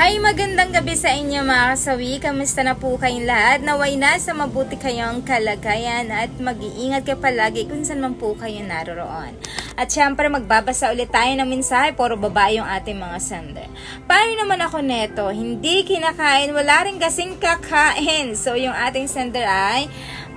Hi, magandang gabi sa inyo mga kasawi. Kamusta na po kayong lahat? Naway na sa mabuti kayong kalagayan at mag-iingat kayo palagi kung saan man po kayo naroroon. At syempre, magbabasa ulit tayo ng mensahe. Puro babae yung ating mga sender. Paano naman ako neto? Hindi kinakain, wala rin kasing kakain. So, yung ating sender ay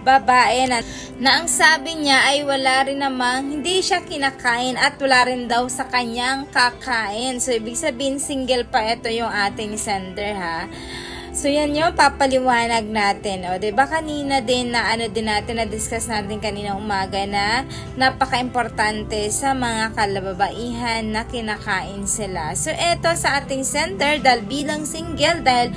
babae na, na ang sabi niya ay wala rin namang hindi siya kinakain at wala rin daw sa kanyang kakain. So, ibig sabihin single pa ito yung ating sender ha. So, yan yung papaliwanag natin. O, ba kanina din na ano din natin, na-discuss natin kanina umaga na napaka-importante sa mga kalababaihan na kinakain sila. So, eto sa ating center, dahil bilang single, dahil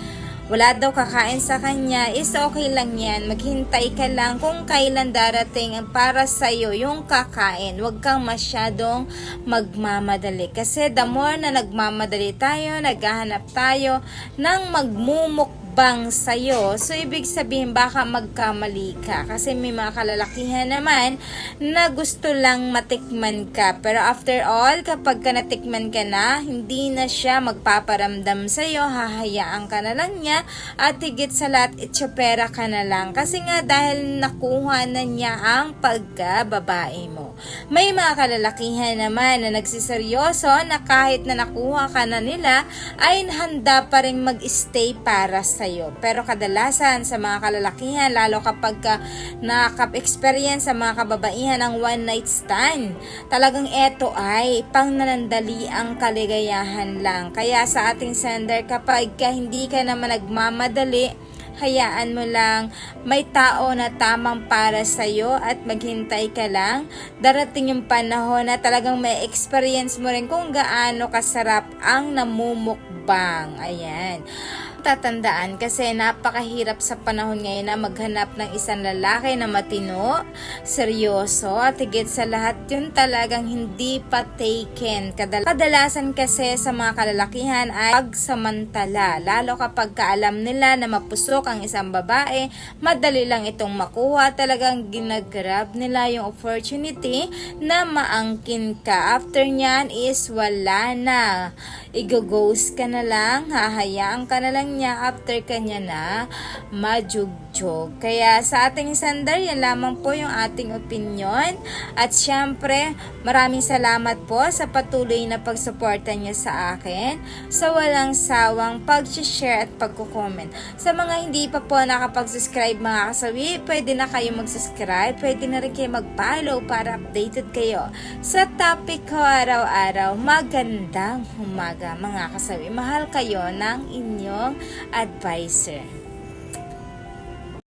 wala daw kakain sa kanya, is okay lang yan. Maghintay ka lang kung kailan darating para sa'yo yung kakain. Huwag kang masyadong magmamadali. Kasi the more na nagmamadali tayo, naghahanap tayo ng magmumukbang sa'yo. So, ibig sabihin, baka magkamali ka. Kasi may mga kalalakihan naman na gusto lang matikman ka. Pero after all, kapag ka natikman ka na, hindi na siya magpaparamdam sa'yo, hahayaan ka na lang niya, at higit sa lahat, itsapera ka na lang. Kasi nga, dahil nakuha na niya ang pagkababae mo. May mga kalalakihan naman na nagsiseryoso na kahit na nakuha ka na nila, ay handa pa rin mag-stay para sa'yo. Pero kadalasan sa mga kalalakihan, lalo kapag ka nakaka-experience sa mga kababaihan ng one night stand, talagang eto ay pang nanandali ang kaligayahan lang. Kaya sa ating sender, kapag ka hindi ka naman nagmamadali, hayaan mo lang may tao na tamang para sa'yo at maghintay ka lang. Darating yung panahon na talagang may experience mo rin kung gaano kasarap ang namumukbang. Ayan tatandaan kasi napakahirap sa panahon ngayon na maghanap ng isang lalaki na matino, seryoso at higit sa lahat yun talagang hindi pa taken. Kadal- kadalasan kasi sa mga kalalakihan ay pagsamantala lalo kapag kaalam nila na mapusok ang isang babae, madali lang itong makuha. Talagang ginagrab nila yung opportunity na maangkin ka. After nyan is wala na. Igo-ghost ka na lang, hahayaan ka na lang niya after kanya na majugjog. Kaya sa ating sandal, yan lamang po yung ating opinion. At syempre, maraming salamat po sa patuloy na pagsuporta niyo sa akin sa walang sawang pag-share at pagko-comment. Sa mga hindi pa po nakapag-subscribe mga kasawi, pwede na kayo mag-subscribe, pwede na rin kayo mag-follow para updated kayo sa topic ko araw-araw. Magandang umaga mga kasawi. Mahal kayo ng inyong advisor.